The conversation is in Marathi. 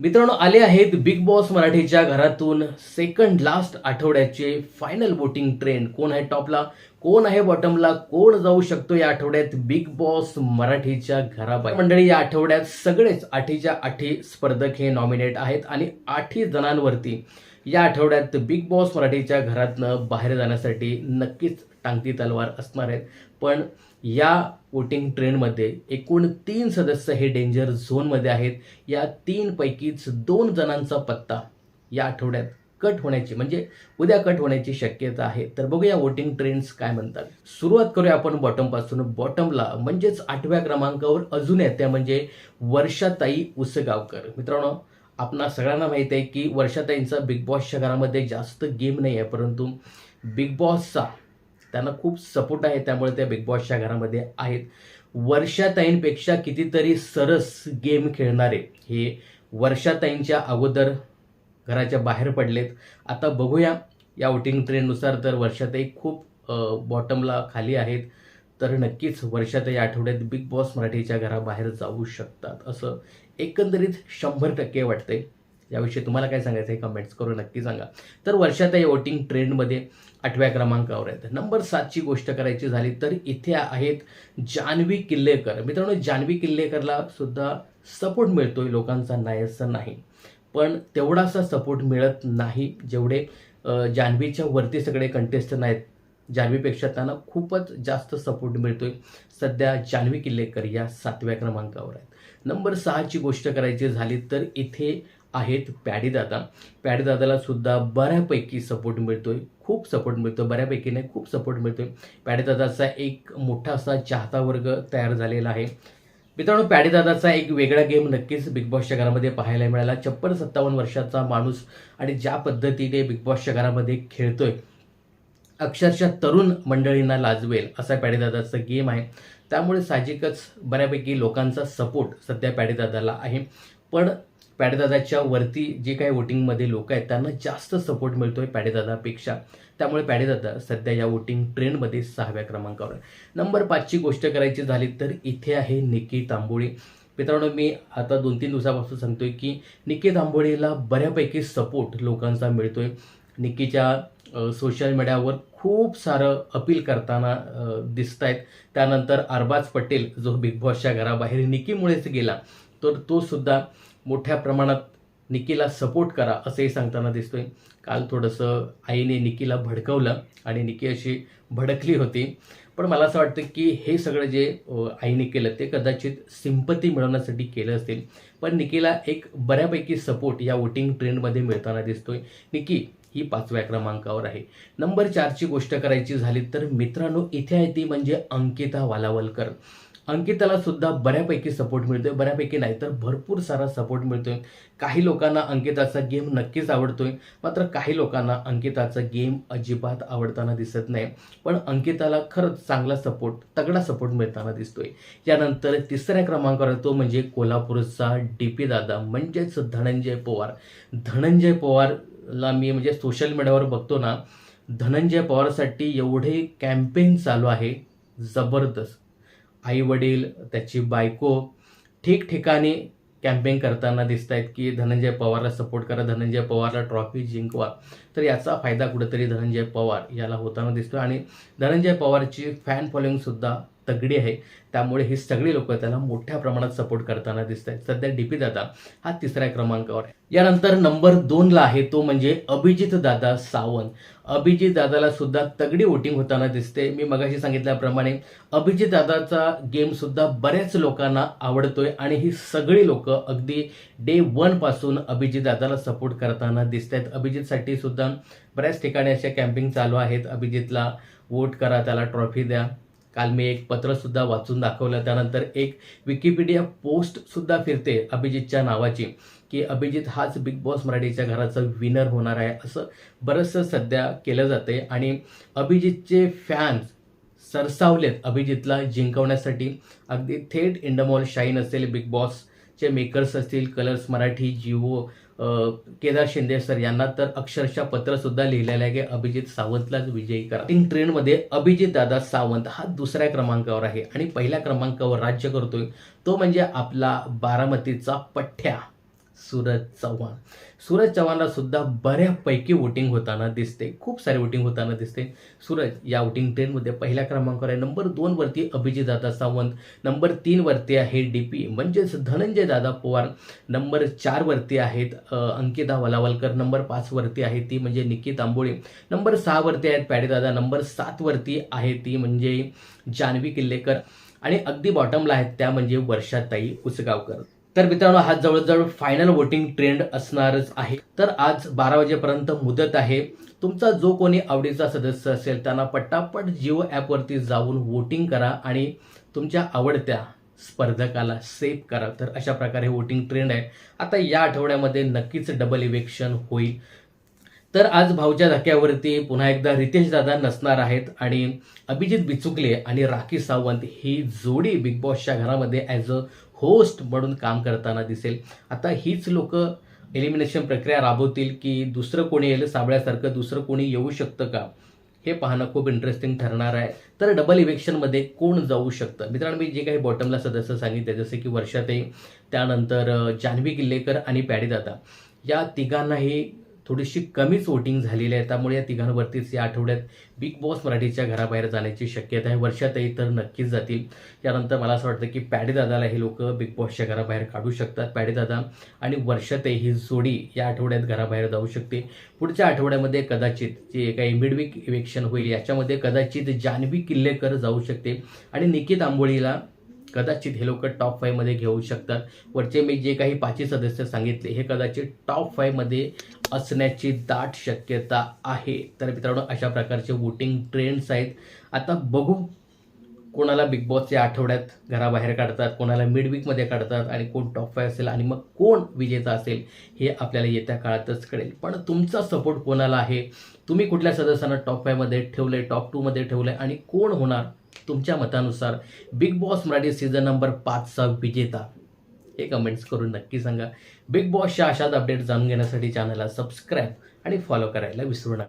मित्रांनो आले आहेत बिग बॉस मराठीच्या घरातून सेकंड लास्ट आठवड्याचे फायनल वोटिंग ट्रेंड कोण आहे टॉपला कोण आहे बॉटमला कोण जाऊ शकतो या आठवड्यात बिग बॉस मराठीच्या घराबाहेर? मंडळी या आठवड्यात सगळेच आठीच्या आठी स्पर्धक हे नॉमिनेट आहेत आणि आठी जणांवरती या आठवड्यात बिग बॉस मराठीच्या घरातनं बाहेर जाण्यासाठी नक्कीच टांगती तलवार असणार आहेत. पण या वोटिंग ट्रेंडमध्ये एकूण तीन सदस्य हे डेंजर झोनमध्ये आहेत. या तीनपैकीच दोन जणांचा पत्ता या आठवड्यात कट होण्याची म्हणजे उद्या कट होण्याची शक्यता आहे. तर बघूया वोटिंग ट्रेंड्स काय म्हणतात. सुरुवात करूया आपण बॉटमपासून बॉटमला म्हणजेच आठव्या क्रमांकावर अजून येत्या म्हणजे वर्षाताई उसगावकर. मित्रांनो आपणा सगळ्यांना माहिती आहे की वर्षाताईंचा बिग बॉसच्या घरामध्ये जास्त गेम नाही आहे परंतु बिग बॉसचा त्यांना खूप सपोर्ट आहे त्यामुळे त्या बिग बॉसच्या घरामध्ये आहेत. वर्षाताईंपेक्षा कितीतरी सरस गेम खेळणारे हे वर्षाताईंच्या अगोदर घराच्या बाहेर पडलेत. आता बघूया या वोटिंग ट्रेंडनुसार तर वर्षाताई खूप बॉटमला खाली आहेत. तर नक्कीच वर्षाताई आठवड्यात बिग बॉस मराठीच्या घराबाहेर जाऊ शकतात. असं एकंदरीत शंभर टक्के वाटतंय. याविषयी तुम्हाला काय सांगायचं हे कमेंट्स करून नक्की सांगा. तर वर्षाताई वोटिंग ट्रेंडमध्ये आठव्या क्रमांकावर आहेत. नंबर सातची गोष्ट करायची झाली तर इथे आहेत जान्हवी किल्लेकर. मित्रांनो जान्हवी किल्लेकरला सुद्धा सपोर्ट मिळतोय लोकांचा नाही असं नाही. पण तेवढासा सपोर्ट मिळत नाही जेवढे जान्हवीच्या वरती सगळे कंटेस्टंट आहेत. जान्हवीपेक्षा त्यांना खूपच जास्त सपोर्ट मिळतोय. सध्या जान्हवी किल्लेकर या सातव्या क्रमांकावर आहेत. नंबर सहाची गोष्ट करायची झाली तर इथे आहेत पॅडीदादा पॅडीदादाला सुद्धा बऱ्यापैकी सपोर्ट मिळतोय. खूप सपोर्ट मिळतो बऱ्यापैकी नाही खूप सपोर्ट मिळतोय. पॅडीदादाचा एक मोठा असा चाहता वर्ग तयार झालेला आहे. मित्रांनो पॅडीदादाचा एक वेगळा गेम नक्कीच बिग बॉसच्या घरामध्ये पाहायला मिळाला. छप्पन सत्तावन्न वर्षाचा माणूस आणि ज्या पद्धतीने बिग बॉसच्या घरामध्ये खेळतोय अक्षरशः तरुण मंडळींना लाजवेल असा पॅडीदादाचा गेम आहे. त्यामुळे साहजिकच बऱ्यापैकी लोकांचा सपोर्ट सध्या पॅडीदादाला आहे. पण पॅडेदादाच्या वरती जे काही वोटिंगमध्ये लोक आहेत त्यांना जास्त सपोर्ट मिळतोय पॅडेदादापेक्षा. त्यामुळे पॅडेदादा सध्या या वोटिंग ट्रेंडमध्ये सहाव्या क्रमांकावर नंबर पाचची गोष्ट करायची झाली तर इथे आहे निकी तांबोळी मित्रांनो मी आता दोन तीन दिवसापासून सांगतोय की निकी तांबोळीला बऱ्यापैकी सपोर्ट लोकांचा मिळतोय. निकीच्या सोशल मीडियावर खूप सारं अपील करताना दिसत आहेत त्यानंतर अरबाज पटेल जो बिग बॉसच्या घराबाहेर निकीमुळेच गेला तर तो सुद्धा मोठ्या प्रमाणात निकीला सपोर्ट करा असंही सांगताना दिसतोय. काल थोडंसं आईने निकीला भडकवलं आणि निकी अशी भडकली होती. पण मला असं वाटतं की हे सगळं जे आईने केलं ते कदाचित सिंपती मिळवण्यासाठी केलं असेल पण निकीला एक बऱ्यापैकी सपोर्ट या वोटिंग ट्रेंडमध्ये मिळताना दिसतोय. निकी ही पाचव्या क्रमांकावर आहे. नंबर चारची गोष्ट करायची झाली तर मित्रांनो इथे आहे ती म्हणजे अंकिता वालावलकर. अंकिताला सुद्धा बऱ्यापैकी सपोर्ट मिळतोय. बऱ्यापैकी नाही तर भरपूर सारा सपोर्ट मिळतोय. काही लोकांना अंकिताचा गेम नक्कीच आवडतोय. मात्र काही लोकांना अंकिताचा गेम अजिबात आवडताना दिसत नाही. पण अंकिताला खरंच चांगला सपोर्ट तगडा सपोर्ट मिळताना दिसतोय. यानंतर तिसऱ्या क्रमांकावर तो म्हणजे कोल्हापूरचा डी पी दादा म्हणजेच धनंजय पवार. धनंजय पवारला मी म्हणजे सोशल मीडियावर बघतो ना धनंजय पवारसाठी एवढे कॅम्पेन चालू आहे जबरदस्त. आई वडील त्याची बायको ठिकठिकाणी कॅम्पेन करताना दिसत आहेत की धनंजय पवारला सपोर्ट करा धनंजय पवारला ट्रॉफी जिंकवा. तर याचा फायदा कुठेतरी धनंजय पवार याला होताना दिसतो आणि धनंजय पवारची फॅन फॉलोईंग सुद्धा तगडी आहे. त्यामुळे ही सगळी लोक त्याला मोठ्या प्रमाणात सपोर्ट करताना दिसत आहेत सध्या डीपी दादा हा तिसऱ्या क्रमांकावर आहे. यानंतर नंबर दोनला आहे तो म्हणजे अभिजित दादा सावंत. अभिजित दादाला सुद्धा तगडी वोटिंग होताना दिसते. मी मगाशी सांगितल्याप्रमाणे अभिजित दादाचा गेम सुद्धा बऱ्याच लोकांना आवडतोय आणि ही सगळी लोक अगदी डे वनपासून अभिजित दादाला सपोर्ट करताना दिसत आहेत अभिजितसाठी सुद्धा बऱ्याच ठिकाणी अशा कॅम्पिंग चालू आहेत. अभिजितला वोट करा त्याला ट्रॉफी द्या. काल मी एक पत्रसुद्धा वाचून दाखवलं. त्यानंतर एक विकिपीडिया पोस्टसुद्धा फिरते अभिजितच्या नावाची की अभिजित हाच बिग बॉस मराठीच्या घराचा विनर होणार आहे असं बरंचसं सध्या केलं जाते आणि अभिजितचे फॅन्स सरसावलेत अभिजितला जिंकवण्यासाठी. अगदी थेट इंडमॉल शाईन असेल बिग बॉसचे मेकर्स असतील कलर्स मराठी जिओ केदार शिंदे सर यांना तर अक्षरशः पत्र सुद्धा लिहिलेलं आहे की अभिजित सावंतलाच विजयी करा. टिंग ट्रेंडमध्ये अभिजित दादा सावंत हा दुसऱ्या क्रमांकावर आहे आणि पहिल्या क्रमांकावर राज्य करतोय. तो म्हणजे आपला बारामतीचा पठ्ठ्या. सूरज चव्हाण. सूरज चव्हाणला सुद्धा बऱ्यापैकी वोटिंग होताना दिसते. खूप सारे वोटिंग होताना दिसते. सूरज या वोटिंग ट्रेनमध्ये पहिल्या क्रमांकावर आहे. नंबर दोनवरती अभिजित दादा सावंत. नंबर तीनवरती आहे डी पी म्हणजेच धनंजय दादा पवार. नंबर चारवरती आहेत अंकिता वलावलकर. नंबर पाचवरती आहे ती म्हणजे निकी तांबोळी नंबर सहावरती आहेत पॅडेदादा नंबर सातवरती आहे ती म्हणजे जान्हवी किल्लेकर. आणि अगदी बॉटमला आहेत त्या म्हणजे वर्षाताई उसगावकर. तर मित्रांनो हा जवळजवळ फायनल वोटिंग ट्रेंड असणारच आहे. तर आज बारा वाजेपर्यंत मुदत आहे. तुमचा जो कोणी आवडीचा सदस्य असेल त्यांना पटापट जिओ ॲपवरती जाऊन वोटिंग करा आणि तुमच्या आवडत्या स्पर्धकाला सेव्ह करा. तर अशा प्रकारे वोटिंग ट्रेंड आहे. आता या आठवड्यामध्ये नक्कीच डबल इलेक्शन होईल. तर आज भाऊच्या धक्क्यावरती पुन्हा एकदा रितेश दादा नसणार आहेत आणि अभिजित बिचुकले आणि राखी सावंत ही जोडी बिग बॉसच्या घरामध्ये ॲज अ होस्ट म्हणून काम करताना दिसेल. आता हीच लोक एलिमिनेशन प्रक्रिया राबवतील की दुसरं कोणी येईल साबळ्यासारखं दुसरं कोणी येऊ शकतं का? हे पाहणं खूप इंटरेस्टिंग ठरणार आहे. तर डबल इलेक्शनमध्ये कोण जाऊ शकतं? मित्रांनो मी जे काही बॉटमला सदस्य सांगितले जसे की वर्षातही त्यानंतर जान्हवी किल्लेकर आणि पॅडीदादा या तिघांनाही थोडीशी कमीच वोटिंग झालेली आहे. त्यामुळे या तिघांवरतीच या आठवड्यात बिग बॉस मराठीच्या घराबाहेर जाण्याची शक्यता आहे. वर्षातही तर नक्कीच जातील. त्यानंतर मला असं वाटतं की पॅडेदादाला हे लोक बिग बॉसच्या घराबाहेर काढू शकतात. पॅडेदादा आणि वर्षातही ही जोडी या आठवड्यात घराबाहेर जाऊ शकते. पुढच्या आठवड्यामध्ये कदाचित जे काही मिडवीक इलेक्शन होईल याच्यामध्ये कदाचित जान्हवी किल्लेकर जाऊ शकते. आणि निकित आंबोळीला कदाचित हे लोक टॉप फाईव्हमध्ये घेऊ शकतात. वरचे मी जे काही पाचही सदस्य सांगितले हे कदाचित टॉप फाईव्हमध्ये असण्याची दाट शक्यता आहे. तर मित्रांनो अशा प्रकारचे वोटिंग ट्रेंड्स आहेत. आता बघू कोणाला बिग बॉसच्या आठवड्यात घराबाहेर काढतात कोणाला मिड वीकमध्ये काढतात आणि कोण टॉप फाय असेल आणि मग कोण विजेता असेल हे आपल्याला येत्या काळातच कळेल. पण तुमचा सपोर्ट कोणाला आहे? तुम्ही कुठल्या सदस्यांना टॉप फायमध्ये ठेवलंय टॉप टूमध्ये ठेवलंय आणि कोण होणार? तुमच्या मतानुसार Bigg Boss Marathi season number पाचचा विजेता. हे कमेंट्स करून नक्की सांगा. बिग बॉसच्या अशाच अपडेट जाणून घेण्यासाठी चॅनलला सबस्क्राईब आणि फॉलो करायला विसरू नका.